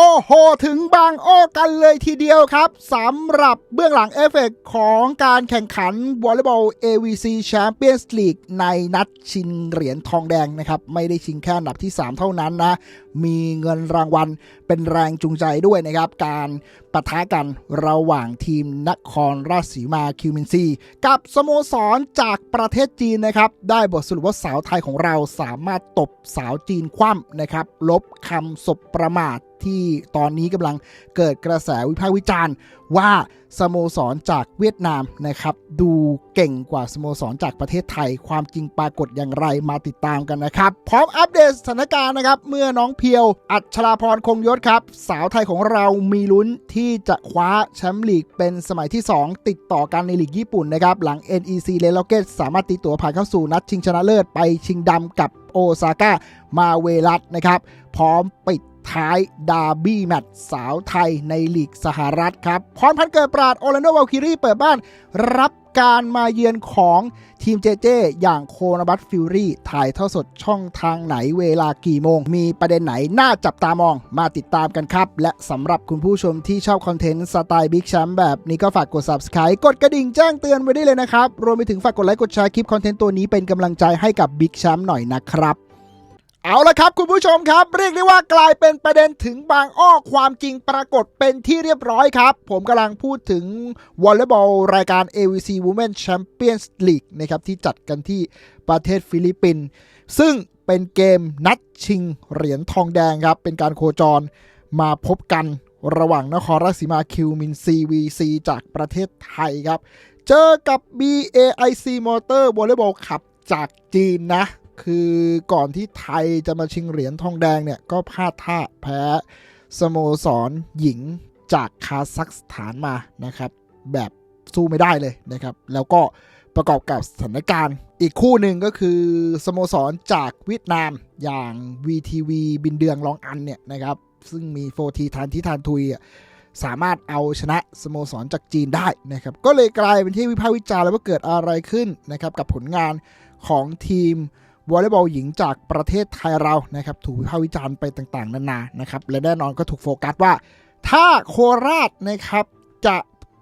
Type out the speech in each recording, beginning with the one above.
โอ้โห ถึงบางอ้อกันเลยทีเดียวครับสำหรับเบื้องหลังเอฟเฟกต์ของการแข่งขันวอลเลย์บอล AVC Champions League ในนัดชิงเหรียญทองแดงนะครับ ไม่ได้ชิงแค่อันดับที่ 3 เท่านั้นนะ มีเงินรางวัลเป็นแรงจูงใจด้วยนะครับ การปะทะกันระหว่างทีมนครราชสีมาคิวมินซี กับสโมสรจากประเทศจีนนะครับ ได้บทสรุปว่าสาวไทยของเราสามารถตบสาวจีนคว่ำนะครับลบคำศพประมาท ที่ตอนนี้กำลังเกิดกระแสวิพากษ์วิจารณ์ว่าสโมสรจากเวียดนามนะครับ ดูเก่งกว่าสโมสรจากประเทศไทย ความจริงปรากฏอย่างไรมาติดตามกันนะครับ พร้อมอัปเดตสถานการณ์นะครับ เมื่อน้องเพียว อัชราพรคงยศครับ สาวไทยของเรามีลุ้นที่จะคว้าแชมป์ลีกเป็นสมัยที่ 2 ติดต่อกันในลีกญี่ปุ่นนะครับ หลัง NEC l e l o c k e t สามารถตีตัวผ่านเข้าสู่นัดชิงชนะเลิศไปชิงดำกับโอซาก้ามาเวลัสนะครับ พร้อมปิด ท้ายดาร์บี้แมตช์สาวไทยในลีกสหรัฐครับพรพันเกิดปราดโอแลนโดวาลคิรีเปิดบ้าน รับการมาเยือนของทีมเจเจอย่างโคนบัตฟิวรี่ถ่ายทอดสดช่องทางไหนเวลากี่โมง มีประเด็นไหนน่าจับตามองมาติดตามกันครับ และสำหรับคุณผู้ชมที่ชอบคอนเทนต์สไตล์บิ๊กแชมป์แบบนี้ก็ฝากกด subscribe กดกระดิ่งแจ้งเตือนไว้ได้เลยนะครับ รวมไปถึงฝากกดไลค์กดแชร์คลิปคอนเทนต์ตัวนี้เป็นกำลังใจให้กับบิ๊กแชมป์หน่อยนะครับ เอาละครับคุณผู้ชมครับ เรียกได้ว่ากลายเป็นประเด็นถึงบางอ้อความจริงปรากฏเป็นที่เรียบร้อยครับ ผมกำลังพูดถึงวอลเลย์บอลรายการ AVC Women Champions League นะครับที่จัดกันที่ประเทศฟิลิปปินส์ซึ่งเป็นเกมนัดชิงเหรียญทองแดงครับ เป็นการโคจรมาพบกันระหว่างนครราชสีมาคิวมิน CVC จากประเทศไทยครับ เจอกับ BAIC Motor Volleyball ขับจากจีนนะ คือก่อนที่ไทยจะมาชิงเหรียญทองแดงเนี่ยก็พลาดท่าแพ้สโมสรหญิงจากคาซัคสถานมานะครับแบบสู้ไม่ได้เลยนะครับ แล้วก็ประกอบกับสถานการณ์ อีกคู่หนึ่งก็คือสโมสรจากเวียดนามอย่าง VTV บินเดืองลองอันเนี่ยนะครับ ซึ่งมีโฟทีทานที่ทานทุยสามารถเอาชนะสโมสรจากจีนได้นะครับ ก็เลยกลายเป็นที่วิพากษ์วิจารณ์แล้วว่าเกิดอะไรขึ้นนะครับ กับผลงานของทีม วอลเลย์บอลหญิงจากประเทศไทยเรานะครับถูกวิพากษ์วิจารณ์ไปต่างๆ นานานะครับและแน่นอนก็ถูกโฟกัสว่า ถ้าโคราชนะครับจะ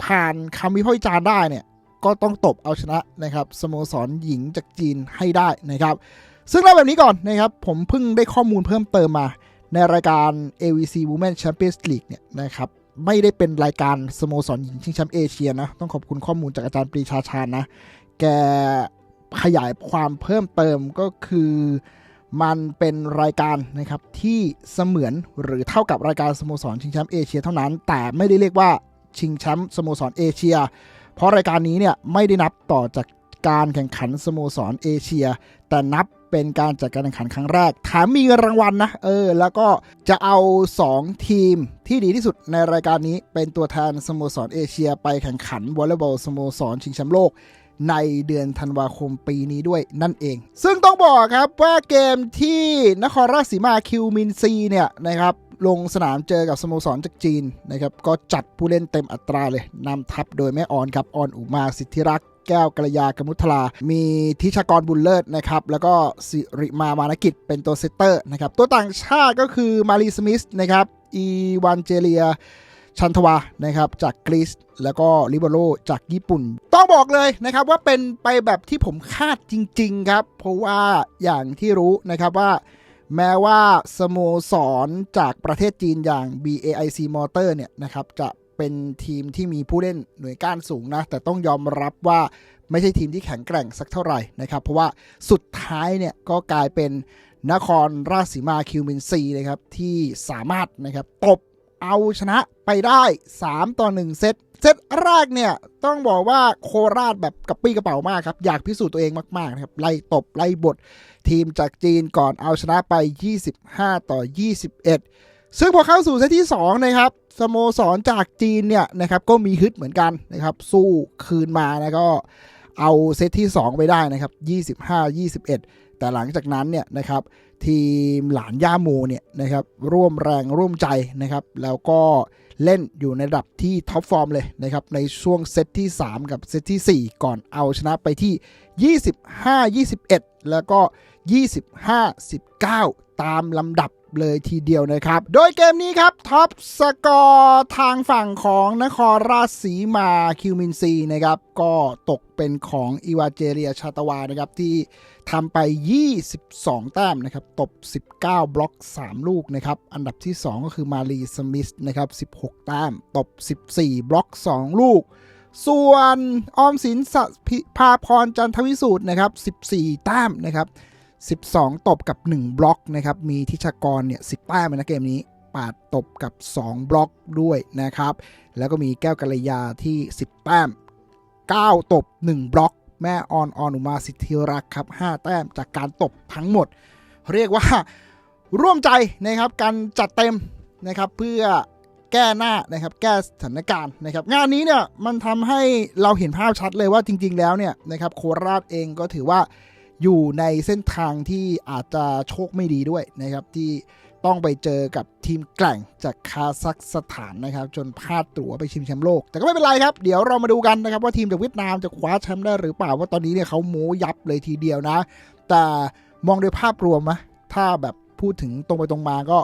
ผ่านคำวิพากษ์วิจารณ์ได้เนี่ยก็ต้องตบเอาชนะนะครับสโมสรหญิงจากจีนให้ได้นะครับ ซึ่งเล่าแบบนี้ก่อนนะครับ ผมเพิ่งได้ข้อมูลเพิ่มเติมมา ในรายการ AVC Women Champions League เนี่ยนะครับไม่ได้เป็นรายการสโมสรหญิงชิงแชมป์เอเชียนะ ต้องขอบคุณข้อมูลจากอาจารย์ปรีชาชาญนะ แก ขยายความเพิ่มเติมก็คือมันเป็นรายการนะครับที่เสมือนหรือเท่ากับรายการสโมสรชิงแชมป์เอเชียเท่านั้น แต่ไม่ได้เรียกว่าชิงแชมป์สโมสรเอเชีย เพราะรายการนี้เนี่ยไม่ได้นับต่อจากการแข่งขันสโมสรเอเชีย แต่นับเป็นการจัดการแข่งขันครั้งแรกแถมมีเงินรางวัลนะเออ แล้วก็จะเอา 2 ทีมที่ดีที่สุดในรายการนี้เป็นตัวแทนสโมสรเอเชีย ไปแข่งขันวอลเลย์บอลสโมสรชิงแชมป์โลก ในเดือนธันวาคมปีนี้ด้วยนั่นเอง ซึ่งต้องบอกครับว่าเกมที่นครราชสีมาคิวมินซีเนี่ยนะครับลงสนามเจอกับสโมสรจากจีนนะครับก็จัดผู้เล่นเต็มอัตราเลยนำทัพโดยแม่ออนครับออนอุมาสิทธิรักษ์แก้วกัลยากมุทลา มีทิชากรบุญเลิศนะครับ แล้วก็สิริมามานกิจเป็นตัวเซตเตอร์นะครับ ตัวต่างชาติก็คือมารีสมิธนะครับ อีวานเจเลีย ชันทวานะครับจากกรีซแล้วก็ลิเบโรจากญี่ปุ่น ต้องบอกเลยนะครับว่าเป็นไปแบบที่ผมคาดจริง ๆ ครับ เพราะว่าอย่างที่รู้นะครับว่า แม้ว่าสโมสรจากประเทศจีนอย่าง BAIC Motor เนี่ยนะครับจะเป็นทีมที่มีผู้เล่นหน่วยก้านสูงนะ แต่ต้องยอมรับว่าไม่ใช่ทีมที่แข็งแกร่งสักเท่าไหร่นะครับ เพราะว่าสุดท้ายเนี่ยก็กลายเป็นนครราชสีมาคิวมินซีนะครับที่สามารถนะครับตบ เอาชนะไปได้ 3 ต่อ 1 เซต เซตแรกเนี่ย ต้องบอกว่าโคราชแบบกระปี้กระเป๋ามากครับ อยากพิสูจน์ตัวเองมาก ๆ นะครับ ไล่ตบ ไล่บท ทีมจากจีนก่อนเอาชนะไป 25 ต่อ 21 ซึ่งพอเข้าสู่เซตที่ 2 นะครับสโมสรจากจีนเนี่ยนะครับก็มีฮึดเหมือนกันนะครับ สู้คืนมาแล้วก็เอาเซตที่ 2 ไปได้นะครับ 25-21 แต่หลังจากนั้นเนี่ยนะครับ ทีมหลานย่าโมเนี่ยนะครับร่วมแรงร่วมใจนะครับ แล้วก็เล่นอยู่ในระดับที่ท็อปฟอร์มเลยนะครับ ในช่วงเซตที่ 3 กับเซตที่ 4 ก่อนเอาชนะไปที่ 25-21 แล้วก็ 25 19 ตามลำดับเลยทีเดียวนะครับ โดยเกมนี้ครับ ท็อปสกอร์ทางฝั่งของนครราชสีมาคิวมินซีนะครับ ก็ตกเป็นของอีวาเจเรียชาตวานะครับ ที่ทำไป 22 แต้มนะครับ ตบ 19 บล็อก 3 ลูกนะครับ อันดับที่ 2 ก็คือมารีสมิธนะครับ 16 แต้ม ตบ 14 บล็อก 2 ลูก ส่วนออมสินสพิพาพรจันทวิสูตรนะครับ 14 แต้มนะครับ 12 ตบกับ 1 บล็อกนะครับ มีทิชากรเนี่ย10แต้มนะเกมนี้8ตบกับ 2 บล็อกด้วยนะครับ แล้วก็มีแก้วกัลยาที่ 10 แต้ม 9 ตบ 1 บล็อก แม่ออนออนุมาสิทธิรักครับ 5 แต้มจากการตบทั้งหมด เรียกว่าร่วมใจนะครับการจัดเต็มนะครับเพื่อแก้หน้านะครับแก้สถานการณ์นะครับงานนี้เนี่ยมันทำให้เราเห็นภาพชัดเลยว่าจริง ๆ แล้วเนี่ยนะครับโคราชเองก็ถือว่า อยู่ในเส้นทางที่อาจจะโชคไม่ดีด้วยนะครับ ที่ต้องไปเจอกับทีมแกร่งจากคาซัคสถานนะครับ จนพลาดตั๋วไปชิงแชมป์โลก แต่ก็ไม่เป็นไรครับ เดี๋ยวเรามาดูกันนะครับ ว่าทีมจากเวียดนามจะคว้าแชมป์ได้หรือเปล่าว่าตอนนี้เนี่ยเขาโม้ยับเลยทีเดียวนะ แต่มองโดยภาพรวมนะถ้าแบบพูดถึงตรงไปตรงมาก็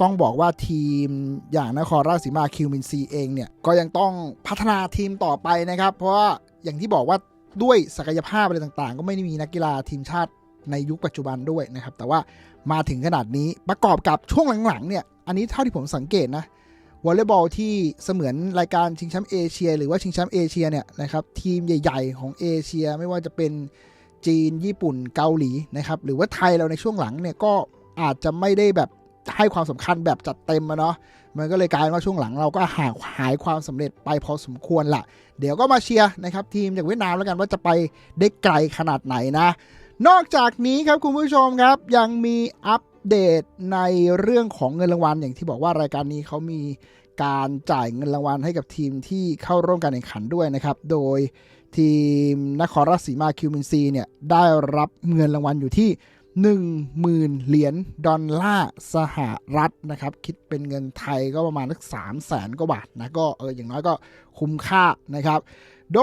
ต้องบอกว่าทีมอย่างนครราชสีมาคิวมินซีเองเนี่ยก็ยังต้องพัฒนาทีมต่อไปนะครับ เพราะว่าอย่างที่บอกว่า ด้วยศักยภาพอะไรต่างๆ ก็ไม่ได้มีนักกีฬาทีมชาติในยุคปัจจุบันด้วยนะครับ แต่ว่ามาถึงขนาดนี้ประกอบกับช่วงหลังๆเนี่ยอันนี้เท่าที่ผมสังเกตนะวอลเลย์บอลที่เสมือนรายการชิงแชมป์เอเชีย หรือว่าชิงแชมป์เอเชียเนี่ยนะครับทีมใหญ่ ๆ ของเอเชีย ไม่ว่าจะเป็นจีนญี่ปุ่นเกาหลีนะครับหรือว่าไทยเราในช่วงหลังเนี่ยก็อาจจะไม่ได้แบบ ให้ความสำคัญแบบจัดเต็มอะเนาะมันก็เลยกลายว่าช่วงหลังเราก็หายหายความสำเร็จไปพอสมควรละเดี๋ยวก็มาเชียร์นะครับทีมจากเวียดนามแล้วกันว่าจะไปได้ไกลขนาดไหนนะ นอกจากนี้ครับคุณผู้ชมครับยังมีอัปเดตในเรื่องของเงินรางวัลอย่างที่บอกว่ารายการนี้เขามีการจ่ายเงินรางวัลให้กับทีมที่เข้าร่วมการแข่งขันด้วยนะครับ โดยทีมนครราชสีมาคิวมินซีเนี่ยได้รับเงินรางวัลอยู่ที่ 10,000 เหรียญดอลลาร์สหรัฐนะครับ คิดเป็นเงินไทยก็ประมาณสัก3 0 0แสนกว่าบาทนะ ก็เอออย่างน้อยก็คุ้มค่านะครับ โด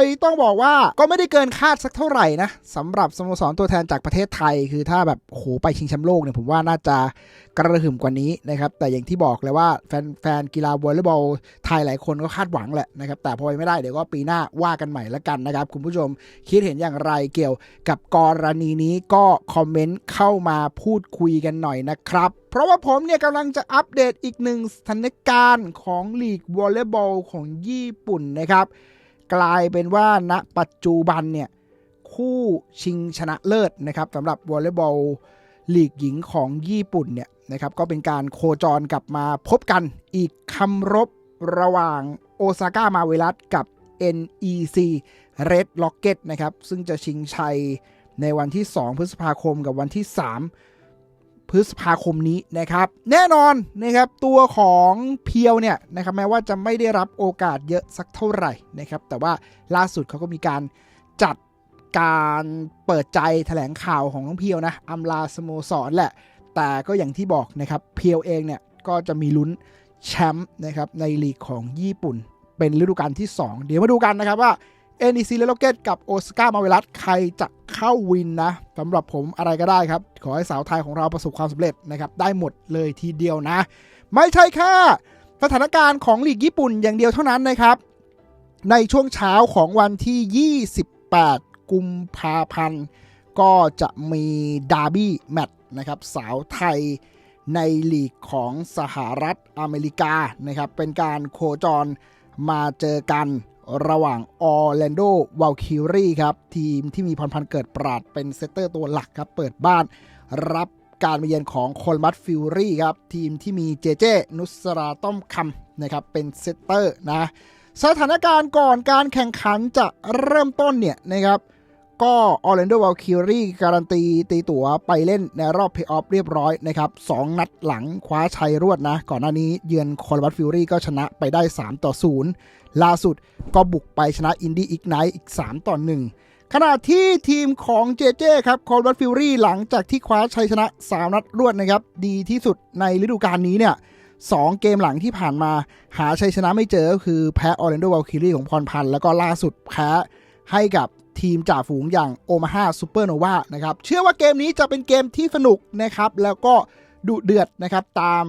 ยต้องบอกว่าก็ไม่ได้เกินคาดสักเท่าไหร่นะสำหรับสโมสรตัวแทนจากประเทศไทย คือถ้าแบบโหไปชิงแชมป์โลกเนี่ยผมว่าน่าจะกระหึ่มกว่านี้นะครับ แต่อย่างที่บอกเลยว่าแฟนแฟนกีฬาวอลเลย์บอลไทยหลายคนก็คาดหวังแหละนะครับ แต่พอไปไม่ได้เดี๋ยวก็ปีหน้าว่ากันใหม่ละกันนะครับ คุณผู้ชมคิดเห็นอย่างไรเกี่ยวกับกรณีนี้ก็คอมเมนต์เข้ามาพูดคุยกันหน่อยนะครับเพราะว่าผมเนี่ยกำลังจะอัปเดตอีกหนึ่งสถานการณ์ของลีกวอลเลย์บอลของญี่ปุ่นนะครับ กลายเป็นว่าณปัจจุบันเนี่ยคู่ชิงชนะเลิศนะครับสำหรับวอลเลย์บอลลีกหญิงของญี่ปุ่นเนี่ยนะครับก็เป็นการโคจรกลับมาพบกันอีกคำรบระหว่างโอซาก้ามาเวลัสกับ NEC Red Rocket นะครับซึ่งจะชิงชัยในวันที่ 2 พฤษภาคมกับวันที่ 3 พฤษภาคมนี้นะครับ แน่นอนนะครับตัวของเพียวเนี่ยนะครับแม้ว่าจะไม่ได้รับโอกาสเยอะสักเท่าไหร่นะครับ แต่ว่าล่าสุดเขาก็มีการจัดการเปิดใจแถลงข่าวของน้องเพียวนะอำลาสโมสรแหละ แต่ก็อย่างที่บอกนะครับเพียวเองเนี่ยก็จะมีลุ้นแชมป์นะครับในลีกของญี่ปุ่น เป็นฤดูกาลที่ 2 เดี๋ยวมาดูกันนะครับว่า NEC และ Rocket กับโอซาก้ามาเวลัสใครจะเข้าวินนะสำหรับผมอะไรก็ได้ครับ ขอให้สาวไทยของเราประสบความสำเร็จนะครับ ได้หมดเลยทีเดียวนะ ไม่ใช่แค่สถานการณ์ของลีกญี่ปุ่นอย่างเดียวเท่านั้นนะครับ ในช่วงเช้าของวันที่ 28 กุมภาพันธ์ ก็จะมีดาร์บี้แมตช์นะครับ สาวไทยในลีกของสหรัฐอเมริกานะครับ เป็นการโคจรมาเจอกัน ระหว่างออร์แลนโดว a ลคิรีครับ ทีมที่มีพรพันธ์เกิดปราดเป็นเซตเตอร์ตัวหลักครับ เปิดบ้านรับการมาเยือนของโคลมัตฟิวรี่ครับ ทีมที่มีเจเจ นุสราต้อมคำนะครับ เป็นเซตเตอร์นะ สถานการณ์ก่อนการแข่งขันจะเริ่มต้นเนี่ยนะครับ ก็ออร์แลนโดว a ลคิรีการันตีตีตั๋วไปเล่นในรอบเพย์ออฟเรียบร้อยนะครับสองนัดหลังคว้าชัยรวดนะ ก่อนหน้านี้เยือนโคลมัตฟิวรี่ก็ชนะไปได้ 3 ต่อ 0 ล่าสุดก็บุกไปชนะอินดี้อีกไนท์อีก 3 ต่อ 1 ขณะที่ทีมของเจเจครับโคลมัตฟิวรี่หลังจากที่คว้าชัยชนะ 3 นัดรวดนะครับ ดีที่สุดในฤดูกาลนี้เนี่ยสองเกมหลังที่ผ่านมาหาชัยชนะไม่เจอก็คือแพ้ออร์แลนโดว a ลคิรีของพรพันธ์แล้วก็ล่าสุดแพ้ให้กับ ทีมจ่าฝูงอย่างโอมาฮาซูเปอร์โนวานะครับเชื่อว่าเกมนี้จะเป็นเกมที่สนุกนะครับ แล้วก็ดุเดือดนะครับตาม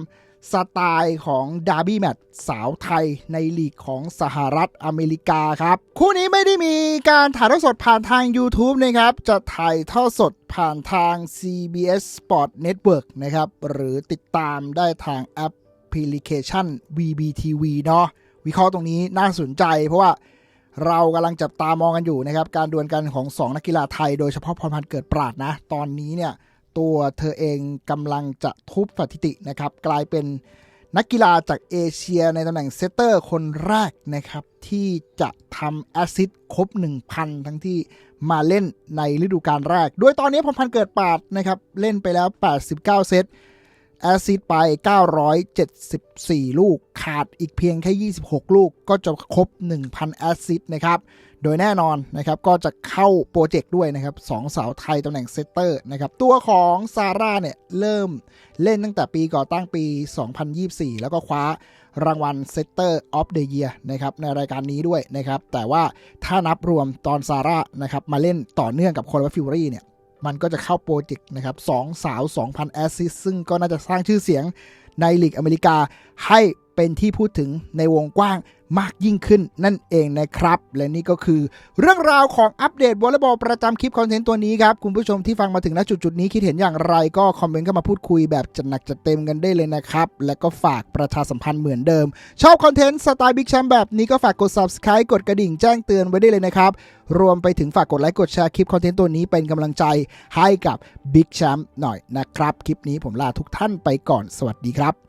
สไตล์ของดาร์บี้แมตช์สาวไทยในลีกของสหรัฐอเมริกาครับ คู่นี้ไม่ได้มีการถ่ายทอดสดผ่านทาง YouTube นะครับ จะถ่ายทอดสดผ่านทาง CBS Sport Network นะครับ หรือติดตามได้ทางแอปพลิเคชัน VBTV เนาะวิเคราะห์ตรงนี้น่าสนใจเพราะว่า เรากำลังจับตามองกันอยู่นะครับ การดวลกันของ 2 นักกีฬาไทย โดยเฉพาะพรพันธ์เกิดปราดนะ ตอนนี้เนี่ยตัวเธอเองกำลังจะทุบสถิตินะครับ กลายเป็นนักกีฬาจากเอเชียในตำแหน่งเซตเตอร์คนแรกนะครับ ที่จะทำแอซิสต์ครบ 1,000 ทั้งที่มาเล่นในฤดูกาลแรกโดยตอนนี้พรพันธ์เกิดปราดนะครับ เล่นไปแล้ว 89 เซต แอซิดไป 974 ลูก ขาดอีกเพียงแค่ 26 ลูกก็จะครบ 1,000 แอซิดนะครับ โดยแน่นอนนะครับ ก็จะเข้าโปรเจกต์ด้วยนะครับสองสาวไทยตำแหน่งเซตเตอร์นะครับ ตัวของซาร่าเนี่ย เริ่มเล่นตั้งแต่ปีก่อตั้งปี 2024 แล้วก็คว้ารางวัลเซตเตอร์ออฟเดอะเยียนะครับ ในรายการนี้ด้วยนะครับ แต่ว่าถ้านับรวมตอนซาร่านะครับ มาเล่นต่อเนื่องกับโคลาฟิวรี่เนี่ย มันก็จะเข้าโปรเจกต์นะครับสองสาว 2,000 แอสซิสซึ่งก็น่าจะสร้างชื่อเสียงในลีกอเมริกาให้ เป็นที่พูดถึงในวงกว้างมากยิ่งขึ้นนั่นเองนะครับ และนี่ก็คือเรื่องราวของอัปเดตวอลเลย์บอลประจำคลิปคอนเทนต์ตัวนี้ครับ คุณผู้ชมที่ฟังมาถึงณจุดจุดๆนี้คิดเห็นอย่างไรก็คอมเมนต์เข้ามาพูดคุยแบบจัดหนักจัดเต็มกันได้เลยนะครับ และก็ฝากประชาสัมพันธ์เหมือนเดิม ชอบคอนเทนต์สไตล์บิ๊กแชมป์แบบนี้ก็ฝากกด subscribe กดกระดิ่งแจ้งเตือนไว้ได้เลยนะครับรวมไปถึงฝากกดไลค์กดแชร์คลิปคอนเทนต์ตัวนี้เป็นกำลังใจให้กับบิ๊กแชมป์หน่อยนะครับคลิปนี้ผมลาทุกท่านไปก่อนสวัสดีครับ